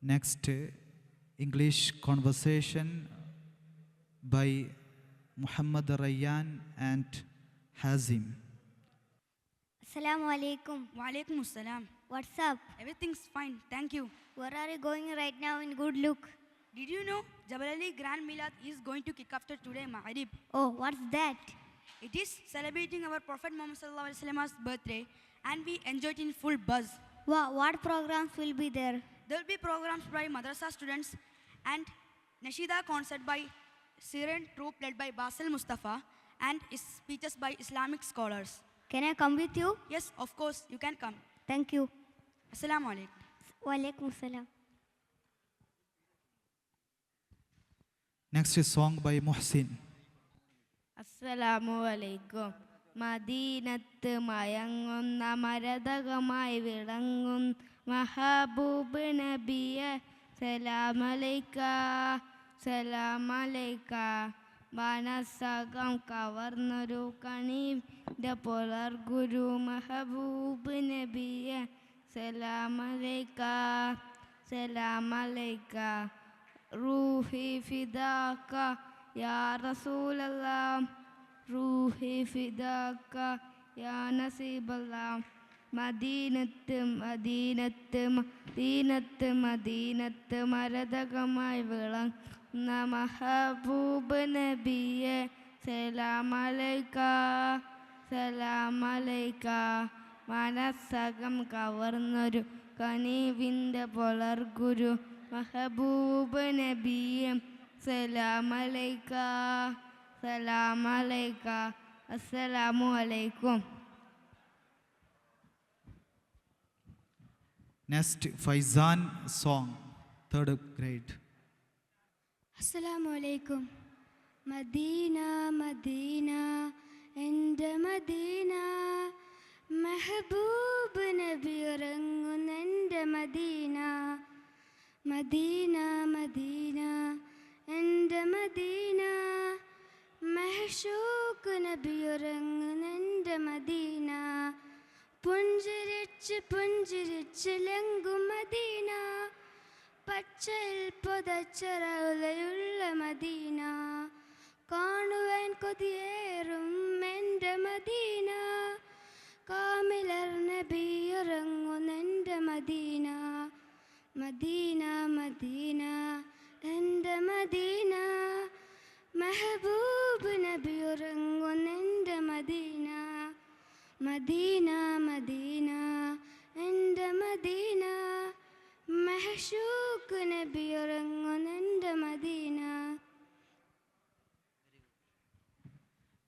Next, English conversation by Muhammad Rayyan and Hazim. Assalamu alaikum. Walaikum assalam. What's up? Everything's fine, thank you. Where are you going right now in good look? Did you know Jabal Ali Grand Milad is going to kick after today, Maghrib? Oh, what's that? It is celebrating our Prophet Muhammad Sallallahu Alaihi Wasallam's birthday and we enjoy it in full buzz. Wow, what programs will be there? There will be programs by madrasa students and Nashida concert by Syrian troupe led by Basil Mustafa and is speeches by Islamic scholars. Can I come with you? Yes, of course, you can come. Thank you. Assalamu alaikum. Walaikum salam. Next is song by Muhsin. അസ്സലാമു അലൈക്കും മദീനത്ത് മയങ്ങുന്ന മരതകമായി വിളങ്ങും മഹബൂബ് നബിയ സലാമലൈക്ക സലാമലൈക്ക. മനസ്സകം കവർന്നൊരു കണീന്റെ പുലർ ഗുരു മഹബൂബ് നബിയ സലാമലൈക്ക സലാമലൈക്ക. റൂഹി ഫിദാക്ക യാ റസൂലല്ലാ റൂഹി ഫിദാക്ക യാ നസീബല്ലാ മദീനത്ത് മദീനത്ത് മദീനത്ത് മദീനത്ത് മരതകമായി വിളങ്ങുന്ന മഹബൂബ് നബിയെ സലാമലൈക്ക സലാമലൈക്ക. മനസ്സകം കവർന്നൊരു കനീവിന്റെ പുലർഗുരു. മഹബൂബ് നബിയെ സലാമലൈക്ക സലാമലൈക്ക. അസ്സലാമു അലൈക്കും. Next, Faizan song third grade അസ്സലാമലൈക്കും മദീന മദീന എന്റെ മദീന. മെഹബൂബ് നബി ഉറങ്ങുന്ന എന്റെ മദീന. മദീന മദീന എന്റെ മദീന. മെഹഷൂക്ക് നബി ഉറങ്ങുന്ന എന്റെ മദീന. പുഞ്ചിരിച്ച് പുഞ്ചിരിച്ച് ലങ്കും മദീന. പച്ചയിൽ പുതച്ചറവുള്ള മദീന. കാണുവാൻ കൊതിയേറും എന്റെ മദീന. കാമിലർ നബിയിറങ്ങും എന്റെ മദീന. മദീന മദീന എന്റെ മദീന. മെഹബൂബ് നബിയിറങ്ങും എന്റെ Medina. Medina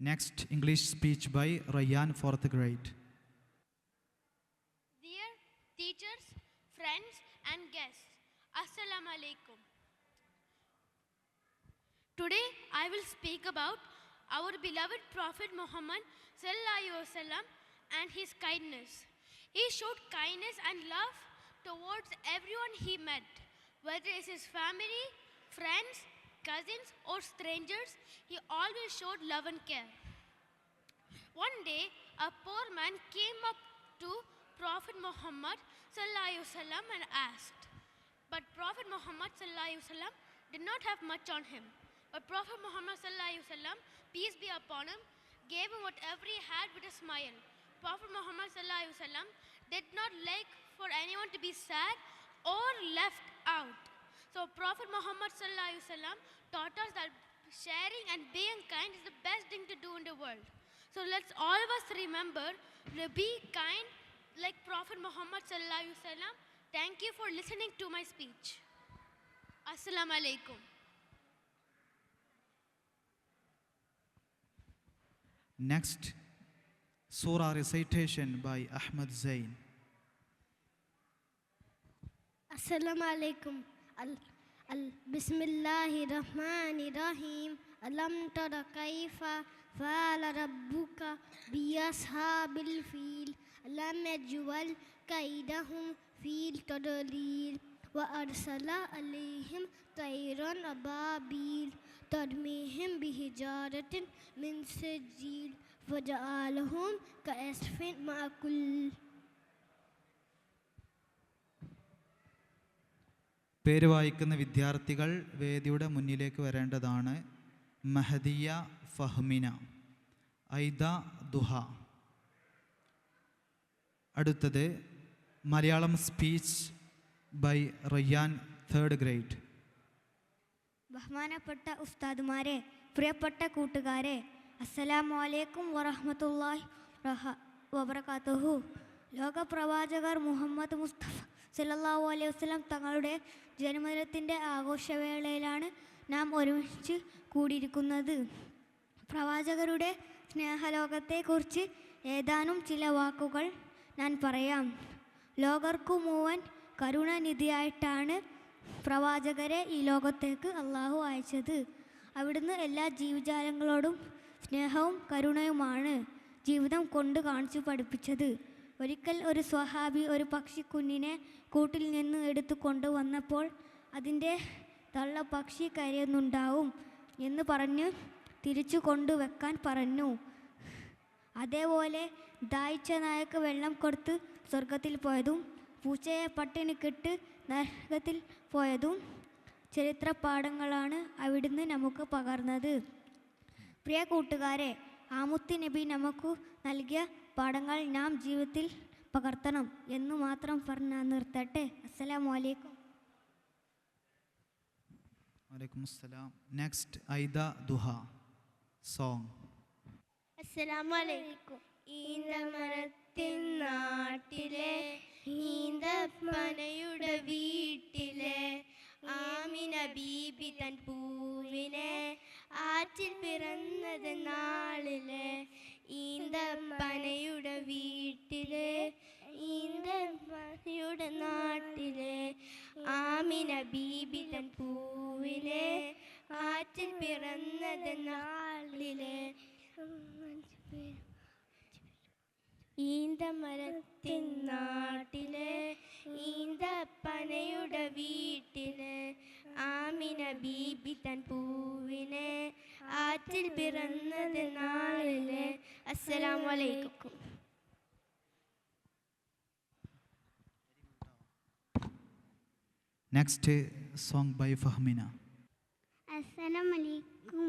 Next, English speech by Rayyan, fourth grade. Dear teachers, friends, and guests, Assalamu alaikum. Today I will speak about our beloved Prophet Muhammad wasallam and his kindness. He showed kindness and love towards everyone he met, whether it's his family, friends, cousins, or strangers. He always showed love and care. One day, a poor man came up to Prophet Muhammad and asked. But Prophet Muhammad did not have much on him. But Prophet Muhammad peace be upon him, gave him whatever he had with a smile. Prophet Muhammad did not like for anyone to be sad or left out. So Prophet Muhammad taught us that sharing and being kind is the best thing to do in the world. So let's all of us remember to be kind like Prophet Muhammad. Thank you for listening to my speech. Assalamu alaikum. Next, Surah recitation by Ahmad Zain. Assalamu alaikum. بسم اللہ الرحمن الرحیم علم تر کیف فعل ربک اصحاب الفیل لم يجعل كيدهم فی تضلیل وارسل علیہم طیرا ابابیل ترمیہم بحجارت من سجیل فجعالہم کا اسفن معکل പേര് വായിക്കുന്ന വിദ്യാർത്ഥികൾ വേദിയുടെ മുന്നിലേക്ക് വരേണ്ടതാണ്. മഹദിയ ഫഹ്മിന ഐദ ദുഹ. അടുത്തത് Malayalam speech by Rayyan third grade. ബഹുമാനപ്പെട്ട ഉസ്താദുമാരെ പ്രിയപ്പെട്ട കൂട്ടുകാരെ അസ്സലാമു അലൈക്കും വറഹ്മത്തുള്ളാഹി വബർക്കാത്തുഹു ലോകപ്രവാചകർ മുഹമ്മദ് മുസ്തഫ സല്ലല്ലാഹു അലൈഹി വസല്ലം തങ്ങളുടെ ജന്മദിനത്തിന്റെ ആഘോഷവേളയിലാണ് നാം ഒരുമിച്ച് കൂടിയിരിക്കുന്നത്. പ്രവാചകരുടെ സ്നേഹലോകത്തെക്കുറിച്ച് ഏതാനും ചില വാക്കുകൾ ഞാൻ പറയാം. ലോകർക്കു മൂവൻ കരുണനിധിയായിട്ടാണ് പ്രവാചകരെ ഈ ലോകത്തേക്ക് അള്ളാഹു അയച്ചത്. അവിടുന്ന് എല്ലാ ജീവജാലങ്ങളോടും സ്നേഹവും കരുണയുമാണ് ജീവിതം കൊണ്ട് കാണിച്ചു പഠിപ്പിച്ചത്. ഒരിക്കൽ ഒരു സ്വഹാബി ഒരു പക്ഷിക്കുഞ്ഞിനെ കൂട്ടിൽ നിന്ന് എടുത്തു കൊണ്ടുവന്നപ്പോൾ അതിന്റെ തള്ള പക്ഷി കരയുന്നുണ്ടാവും എന്ന് പറഞ്ഞ് തിരിച്ചു കൊണ്ടുവെക്കാൻ പറഞ്ഞു. അതേപോലെ ദായിച്ച നായക്ക് വെള്ളം കൊടുത്ത് സ്വർഗത്തിൽ പോയതും പൂച്ചയെ പട്ടിണിക്കിട്ട് നരകത്തിൽ പോയതും ചരിത്ര പാഠങ്ങളാണ് അവിടുന്ന് നമുക്ക് പകർന്നത്. പ്രിയ കൂട്ടുകാരെ ആമുത്തി നബി നമുക്ക് നൽകിയ പാഠങ്ങൾ നാം ജീവിതത്തിൽ പകർത്തണം എന്ന് മാത്രം പറഞ്ഞാൽ നിർത്തട്ടെ. അസ്സലാമു അലൈക്കും വലൈക്കും അസ്സലാം. നെക്സ്റ്റ് ഐദ ദുഹ. സോങ് അസ്സലാമലൈക്കും ഈന്തമരത്തിൻ നാട്ടിലെ ഈന്തപ്പനയുടെ വീട്ടിലെ ആമിന ബീബി തൻ പൂവിനെ ആറ്റിൽ പിറന്നത് നാളിലെ ഈന്തപ്പനയുടെ വീട്ടിലെ ഈന്തപ്പനയുടെ നാട്ടിലെ ആമിന ബീബിതൻ പൂവിലെ ആറ്റിൽ പിറന്നത് നാളിലെ. ഈന്തമരത്തിൻ നാട്ടിലെ ഈന്തപ്പനയുടെ വീട്ടിലെ ആമിന ബീബി തൻ പൂവിനെ ആറ്റിൽ പിറന്നത് നാളിലെ അസ്സലാമു അലൈക്കും നെക്സ്റ്റ് സോങ് ബൈ ഫഹ്മിന അസ്സലാമലൈക്കും.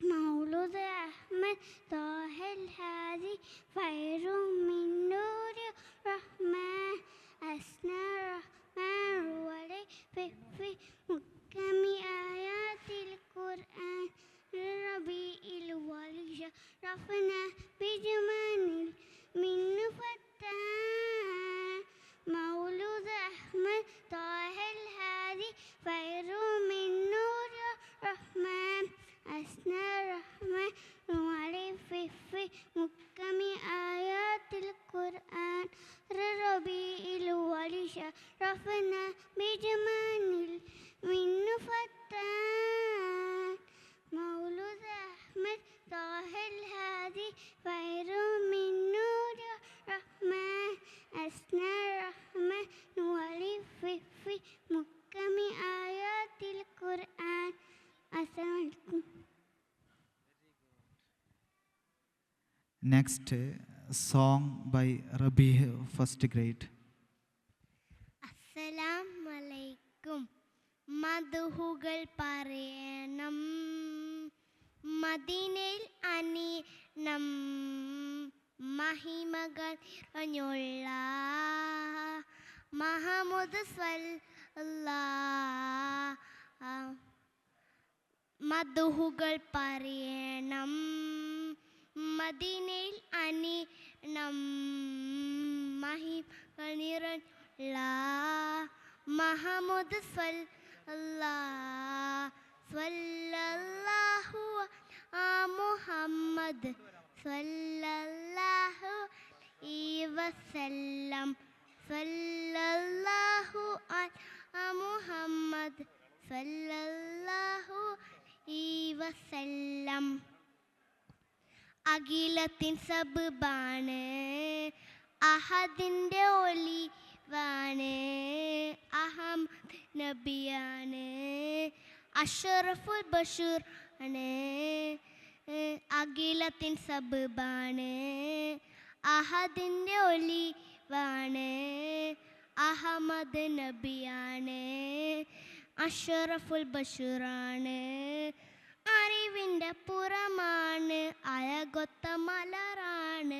മൗലൂദ് അഹ്മദ് താഹിൽ ഹാദി ഫൈറു وصفنا بجمال من فتان مولود أحمد طه الهادي خير من نور الرحمن أسنى الرحمن ولي في, في محكم آيات القرآن السلام عليكم Next song by Rabi, first grade. പറയണം. മദീനയിൽ അനീണം മഹിമകൾ നിറഞ്ഞുള്ള മഹമുദ് മധുഹുകൾ പറയണം. മദീനയിൽ അനീണം മഹിമകൾ നിറഞ്ഞുള്ള മഹമുദ് സ്വല്ലാ മുഹമ്മദ് സ്വല്ലല്ലാഹു അലൈഹി വസല്ലം മുഹമ്മദ് സ്വല്ലല്ലാഹു അലൈഹി വസല്ലം അഖിലത്തിൻ സബാണ് അഹദിന്റെ ഒലിവാണ് അഹം നബിയാണ് അഷറഫുൽ ബഷൂർ ആണ് അഖിലത്തിൻ സബാണ് അഹദിന്റെ ഒലിവാണ് അഹമ്മദ് നബിയാണ് അഷറഫുൽ ബഷൂറാണ്. അറിവിന്റെ പുറമാണ് അഴകൊത്ത മലറാണ്.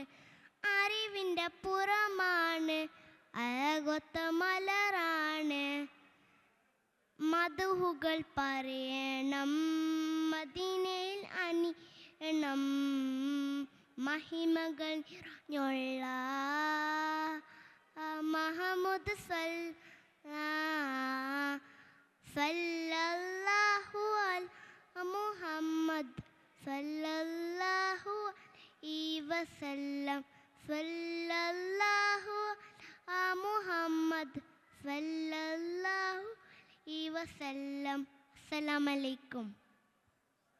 മധുഹുകൾ പറയണം. മദീനയിൽ അണിയണം. മഹിമകൾ നിറഞ്ഞുള്ള മഹമുദ് സൽ സല്ലല്ലാഹു അൽ മുഹമ്മദ് സല്ലല്ലാഹു ഈ വസല്ലം സല്ലല്ലാഹു മുഹമ്മദ് അലൈഹി വസല്ലം അസ്സലാമു അലൈക്കും